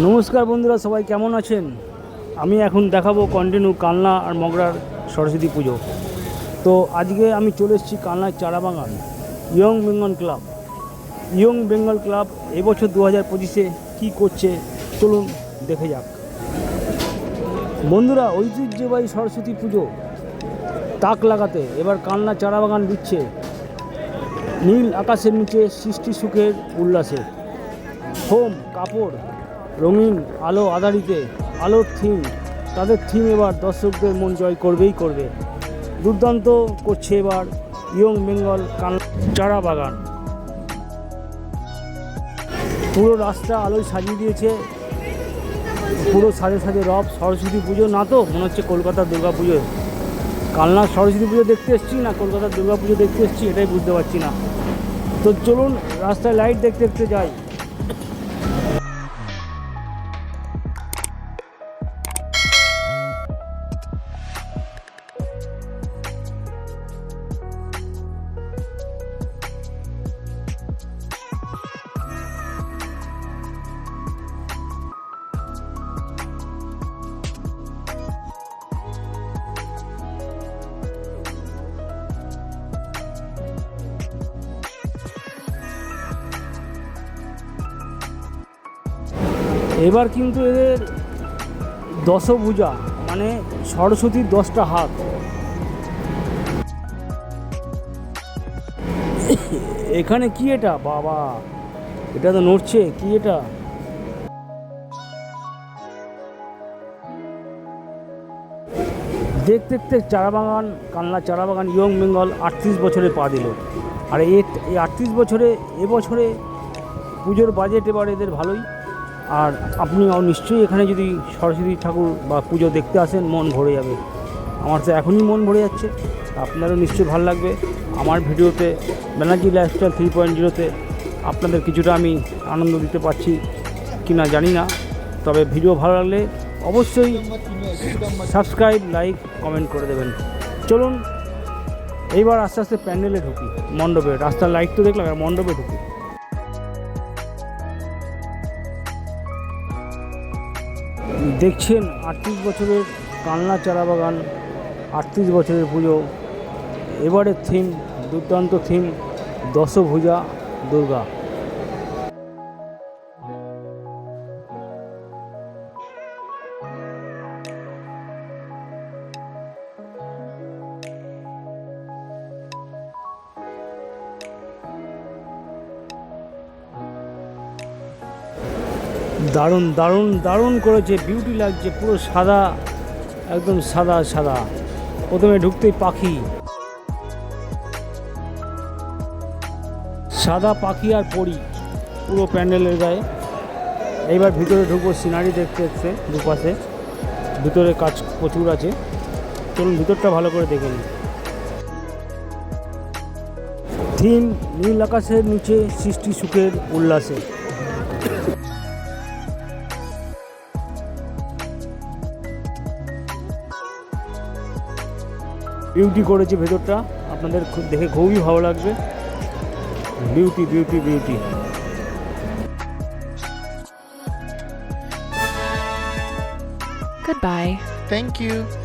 নমস্কার বন্ধুরা, সবাই কেমন আছেন? আমি এখন দেখাবো কন্টিনিউ কালনা আর মগরার সরস্বতী পুজো। তো আজকে আমি চলে এসেছি কালনার Charabagan, Young Bengal Club. Young Bengal Club এবছর দু হাজার পঁচিশে কী করছে, চলুন দেখে যাক। বন্ধুরা, ঐতিহ্যবাহী সরস্বতী পুজো, তাক লাগাতে এবার কালনা চারাবাগান দিচ্ছে। নীল আকাশের নিচে সৃষ্টি সুখের উল্লাসে। হোম, কাপড় রঙিন, আলো আধারিতে, আলোর থিম। তাদের থিম এবার দর্শকদের মন জয় করবেই করবে। দুর্দান্ত করছে এবার ইয়ং বেঙ্গল কান চারা বাগান। পুরো রাস্তা আলোয় সাজিয়ে দিয়েছে। পুরো সাজে সাজে রব সরস্বতী পুজো। না তো, মনে হচ্ছে কলকাতার দুর্গা পুজো। কালনা সরস্বতী পুজো দেখতে এসেছি না, কলকাতার দুর্গা পুজো দেখতে এসেছি, এটাই বুঝতে পারছি না। তো চলুন, রাস্তায় লাইট দেখতে দেখতে যাই। এবার কিন্তু এদের দশভূজা মানে সরস্বতীর দশটা হাত। এখানে কি এটা? বাবা, এটা তো নড়ছে, কি এটা? দেখতে দেখতে চারাবাগান, কালনা চারাবাগান, ইয়ং বেঙ্গল আটত্রিশ বছরে পা দিল। আর এই আটত্রিশ বছরে এবছরে পুজোর বাজেট এবার এদের ভালোই। আর আপনি নিশ্চয়ই এখানে যদি সরস্বতী ঠাকুর বা পুজো দেখতে আসেন, মন ভরে যাবে। আমার তো এখনই মন ভরে যাচ্ছে। আপনারও নিশ্চয়ই ভালো লাগবে। আমার ভিডিওতে, ব্যানার্জি লাইফস্টাইল থ্রি পয়েন্ট জিরোতে আপনাদের কিছুটা আমি আনন্দ দিতে পারছি কি না জানি না। তবে ভিডিও ভালো লাগলে অবশ্যই সাবস্ক্রাইব, লাইক, কমেন্ট করে দেবেন। চলুন, এইবার আস্তে আস্তে প্যান্ডেলে ঢুকি, মণ্ডপে। রাস্তার লাইট তো দেখলাম আর মণ্ডপে ঢুকি। দেখছেন আটত্রিশ বছরের কালনা চারা বাগান, আটত্রিশ বছরের পুজো, এবারের থিম দুর্দান্ত থিম দশভুজা দুর্গা। দারুণ দারুণ দারুণ করেছে। বিউটি লাগছে, পুরো সাদা, একদম সাদা সাদা। প্রথমে ঢুকতেই পাখি। সাদা পাখি আর পরি, পুরো প্যান্ডেলের গায়ে। এইবার ভিতরে ঢুকবো, সিনারি দেখতে দেখতে দুপাশে। ভিতরে কাজ প্রচুর আছে। চলুন ভিতরটা ভালো করে দেখে নিই। থিম, নীল আকাশের নিচে সৃষ্টি সুখের উল্লাসে। বিউটি করেছে ভেতরটা আপনাদের খুব দেখে খুবই ভালো লাগবে beauty beauty beauty Goodbye. Thank you.